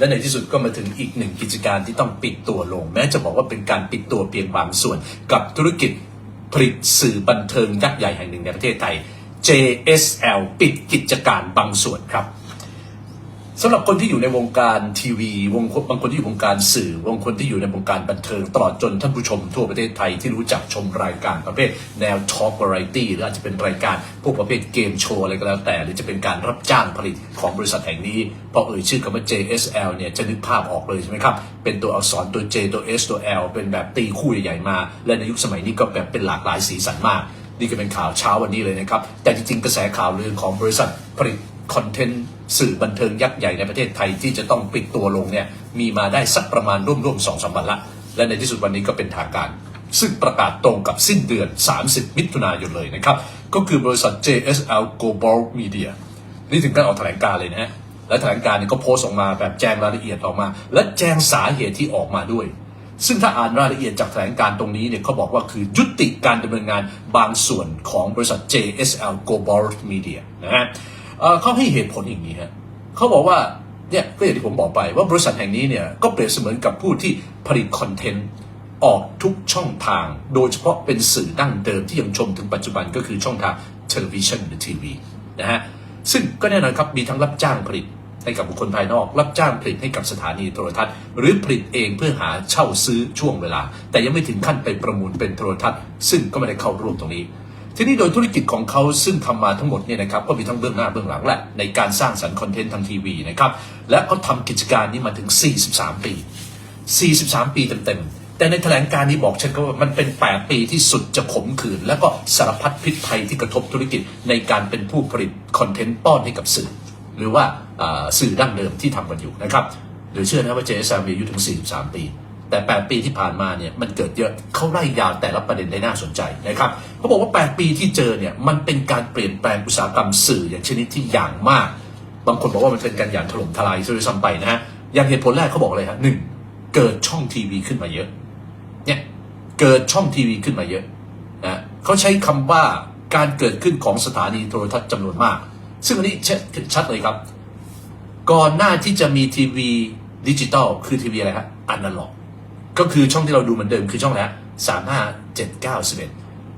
และในที่สุดก็มาถึงอีกหนึ่งกิจการที่ต้องปิดตัวลง แม้จะบอกว่าเป็นการปิดตัวเพียงบางส่วน กับธุรกิจผลิตสื่อบันเทิงยักษ์ใหญ่แห่งหนึ่งในประเทศไทย JSL ปิดกิจการบางส่วนครับ สำหรับคนที่อยู่ในวงการทีวี วงบางคนที่อยู่วงการสื่อบางคนที่อยู่ในวงการบันเทิง ตลอดจนท่านผู้ชมทั่วประเทศไทยที่รู้จักชมรายการประเภท แนวทอล์กวาไรตี้หรืออาจจะเป็นรายการพวกประเภทเกมโชว์อะไรก็แล้วแต่ หรือจะเป็นการรับจ้างผลิตของบริษัทแห่งนี้พอเอ่ยชื่อคำว่า JSL เนี่ยจะนึกภาพออกเลยใช่ไหมครับ เป็นตัวอักษรตัว J ตัว S ตัว L เป็นแบบตีคู่ใหญ่ๆมา และในยุคสมัยนี้ก็แบบเป็นหลากหลายสีสันมากนี่ก็เป็นข่าวเช้าวันนี้เลยนะครับแต่จริงๆกระแสข่าวลือของบริษัทผลิตคอนเทนต์ สื่อบันเทิงยักษ์ใหญ่ในประเทศไทยที่จะต้องปิดตัวลงเนี่ยมีมาได้สักประมาณร่วมๆสองสามวันละ และในที่สุดวันนี้ก็เป็นทางการ ซึ่งประกาศตรงกับสิ้นเดือน 30 มิถุนายนเลยนะครับ ก็คือบริษัท JSL Global Media นี่ถึงการออกแถลงการเลยนะฮะและแถลงการเนี่ยก็โพสต์ออกมาแบบแจ้งรายละเอียดออกมา และแจ้งสาเหตุที่ออกมาด้วย ซึ่งถ้าอ่านรายละเอียดจากแถลงการตรงนี้เนี่ยเขาบอกว่าคือยุติการดำเนินงานบางส่วนของบริษัท JSL Global Media นะฮะ เขาให้เหตุผลอย่างนี้ฮะเขาบอกว่าเนี่ยก็อย่างที่ผมบอกไปว่าบริษัทแห่งนี้เนี่ยก็เปรียบเสมือนกับผู้ที่ผลิตคอนเทนต์ออกทุกช่องทาง โดยเฉพาะเป็นสื่อดั้งเดิมที่ยังชมถึงปัจจุบันก็คือช่องทางเทลวิชันหรือทีวีนะฮะซึ่งก็แน่นอนครับมีทั้งรับจ้างผลิตให้กับบุคคลภายนอก รับจ้างผลิตให้กับสถานีโทรทัศน์ หรือผลิตเองเพื่อหาเช่าซื้อช่วงเวลา แต่ยังไม่ถึงขั้นไปประมูลเป็นโทรทัศน์ ซึ่งก็ไม่ได้เข้าร่วมตรงนี้ ทีนี้โดยธุรกิจของเขาซึ่งทำมาทั้งหมดเนี่ยนะครับก็มีทั้งเบื้องหน้าเบื้องหลังแหละในการสร้างสรรค์คอนเทนต์ทางทีวีนะครับและเขาทำกิจการนี้มาถึง 43 ปี 43 ปีเต็มๆ แต่ในแถลงการนี้บอกชัดว่ามันเป็น 8 ปีที่สุดจะขมขื่น แล้วก็สารพัดพิษภัยที่กระทบธุรกิจในการเป็นผู้ผลิตคอนเทนต์ป้อนให้กับสื่อ หรือว่าสื่อดั้งเดิมที่ทำกันอยู่นะครับหรือเชื่อนะว่า JSL มีอายุถึง 43 ปี แต่ 8 ปีที่ผ่านมาเนี่ยมันเกิดเยอะเขาไล่ยาวแต่ละประเด็นได้น่าสนใจนะครับเขาบอกว่า 8 ปีที่เจอเนี่ยมันเป็นการเปลี่ยนแปลงอุตสาหกรรมสื่ออย่างชนิดที่อย่างมาก บางคนบอกว่ามันเป็นการอย่างถล่มทลายซะด้วยซ้ำไปนะฮะอย่างเหตุผลแรกเขาบอกเลยฮะหนึ่งเกิดช่องทีวีขึ้นมาเยอะเนี่ยเกิดช่องทีวีขึ้นมาเยอะนะเขาใช้คำว่าการเกิดขึ้นของสถานีโทรทัศน์จำนวนมาก ซึ่งอันนี้ชัดชัดเลยครับ ก่อนหน้าที่จะมีทีวีดิจิตอลคือทีวีอะไรครับอนาล็อก ก็คือช่องที่เราดูเหมือนเดิมคือช่องแล้วสามห้าเจ็ดเก้าสิบเอ็ด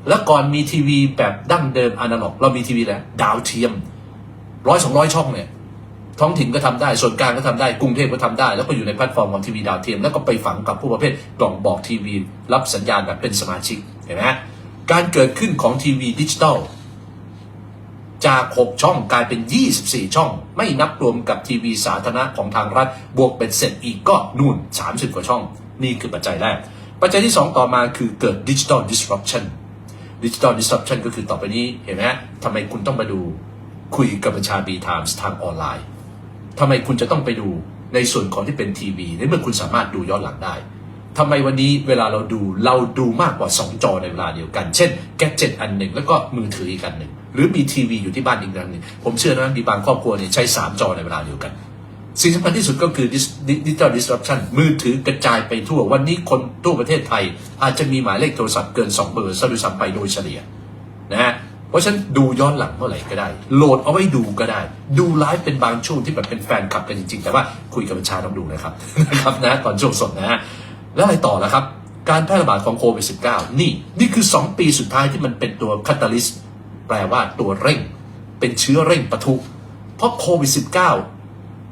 แล้วก่อนมีทีวีแบบดั้งเดิมอนาล็อก เรามีทีวีแล้วดาวเทียมร้อยสองร้อยช่องเนี่ยท้องถิ่นก็ทำได้ ส่วนกลางก็ทำได้ กรุงเทพก็ทำได้ แล้วก็อยู่ในแพลตฟอร์มของทีวีดาวเทียม แล้วก็ไปฝังกับผู้ประเภทกล่องบอกทีวี รับสัญญาณแบบเป็นสมาชิก เห็นไหมการเกิดขึ้นของทีวีดิจิตอลจาก 6 ช่องกลายเป็น 24 ช่อง ไม่นับรวมกับทีวีสาธารณะของทางรัฐ บวกเป็นเสร็จอีกก็นู่น 30 กว่าช่อง นี่คือปัจจัยแรก ปัจจัยที่ 2 ต่อมาคือเกิดดิจิ t a ล disruption ดิจิ t a ล disruption ก็คือต่อไปนี้เห็นไหมทำไมคุณต้องมาดูคุยกับประชาบีไทมส์ทางออนไลน์ทำไมคุณจะต้องไปดูในส่วนของที่เป็นทีวีในเมื่อคุณสามารถดูย้อนหลังได้ทำไมวันนี้เวลาเราดูเราดูมากกว่า 2 จอในเวลาเดียวกัน เช่นแกจิตอันหนึ่ง แล้วก็มือถืออีกอันหนึ่ง หรือมีทีวีอยู่ที่บ้านอีกอันหนึ่ง ผมเชื่อนะมีบางครอบครัวเนี่ยใช้ 3 จอในเวลาเดียวกัน สิ่งสำคัญที่สุดก็คือดิจิทัลดิสรัปชันมือถือกระจายไปทั่ว วันนี้คนทั่วประเทศไทย อาจจะมีหมายเลขโทรศัพท์เกิน 2 เบอร์ซะด้วยซ้ำไปโดยเฉลี่ยนะฮะเพราะฉะนันดูย้อนหลังเมื่อไหร่ก็ได้ โหลดเอาไว้ดูก็ได้ ดูไลฟ์เป็นบางช่วงที่แบบเป็นแฟนคลับกันจริงๆ แต่ว่าคุยกับบัญชาต้องดูนะครับนะครับนะตอนช่วงสดนะฮะแล้วอะไรต่อละครับ การแพร่ระบาดของโควิด -19 นี่นี่คือ 2 ปีสุดท้ายที่มันเป็นตัวคาตาลิสต์แปลว่าตัวเร่ง เป็นเชื้อเร่งปะทุเพราะโควิด -19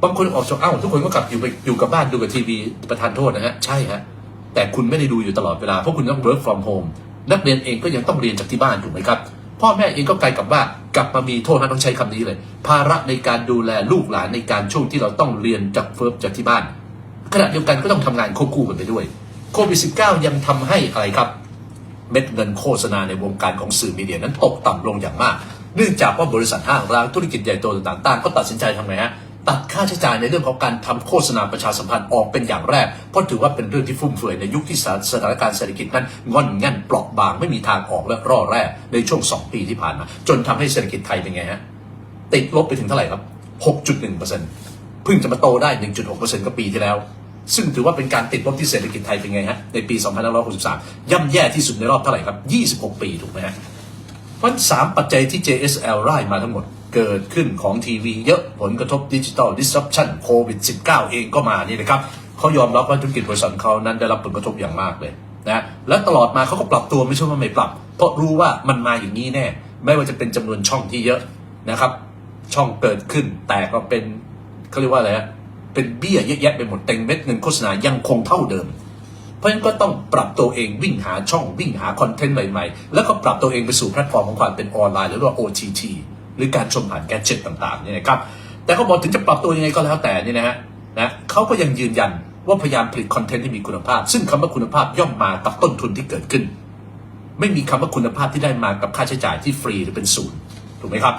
บางคนออกจากเอ้าทุกคนก็กลับอยู่ไปอยู่กับบ้านดูกับทีวีประทานโทษนะฮะใช่ฮะแต่คุณไม่ได้ดูอยู่ตลอดเวลาเพราะคุณต้อง work from home นักเรียนเองก็ยังต้องเรียนจากที่บ้านถูกไหมครับ พ่อแม่เองก็กลายกับว่ากลับมามีโทษนะต้องใช้คำนี้เลย ภาระในการดูแลลูกหลานในการช่วงที่เราต้องเรียนจากเฟิร์จากที่บ้าน ขณะเดียวกันก็ต้องทำงานควบคู่กันไปด้วยโควิด -19 ยังทำให้อะไรครับ เม็ดเงินโฆษณาในวงการของสื่อมีเดียนั้นตกต่ำลงอย่างมาก เนื่องจากว่าบริษัทห้างร้านธุรกิจใหญ่โตต่างๆ ก็ตัดสินใจทำไงฮะ ตัดค่าใช้จ่ายในเรื่องของการทำโฆษณาประชาสัมพันธ์ออกเป็นอย่างแรก เพราะถือว่าเป็นเรื่องที่ฟุ่มเฟือยในยุคที่สถานการณ์เศรษฐกิจนั้นงอนง่นเปราะบางไม่มีทางออกและร่อแร่ในช่วง 2 ปีที่ผ่านมา จนทำให้เศรษฐกิจไทยเป็นไงฮะติดลบไปถึงเท่าไหร่ครับ 6.1%เพิ่งจะมาโตได้ 1.6%ก็ปีที่แล้ว ซึ่งถือว่าเป็นการติดลบที่เศรษฐกิจไทยเป็นไงฮะในปี 2563 ย่ำแย่ที่สุดในรอบเท่าไหร่ครับ 26 ปีถูกไหมฮะเพราะสามปัจจัยที่ JSL ไล่มาทั้งหมด เกิดขึ้นของทีวีเยอะผลกระทบดิจิ t a ล disruption โควิด -19 เองก็มานี่นะครับเขายอมรับว่าธุรกิจบริษัทเขานั้นได้รับผลกระทบอย่างมากเลยนะและตลอดมาเขาก็ปรับตัวไม่ใช่ว่าไม่ปรับ เพราะรู้ว่ามันมาอย่างนี้แน่ ไม่ว่าจะเป็นจำนวนช่องที่เยอะนะครับ ช่องเกิดขึ้นแต่ก็เป็นเขาเรียกว่าอะไรเป็นเบี้ยเยอะแยะไปหมดเต็งเม็ดเงินโฆษณายังคงเท่าเดิม เพราะฉะนั้นก็ต้องปรับตัวเองวิ่งหาช่องวิ่งหาคอนเทนต์ใหม่ๆ แล้วก็ปรับตัวเองไปสู่แพลตฟอร์มของความเป็นออนไลน์หรือว่า OTT รือการชมผ่านแกจิตต่างๆเนี่ยนะครับแต่เขาบอกถึงจะปรับตัวยังไงก็แล้วแต่นี่นะฮะนะเขาก็ยังยืนยันว่าพยายามผลิตคอนเทนต์ที่มีคุณภาพ ซึ่งคำว่าคุณภาพย่อมมากับต้นทุนที่เกิดขึ้น ไม่มีคำว่าคุณภาพที่ได้มากับค่าใช้จ่ายที่ฟรีหรือเป็นศูนย์ถูกไหมครับ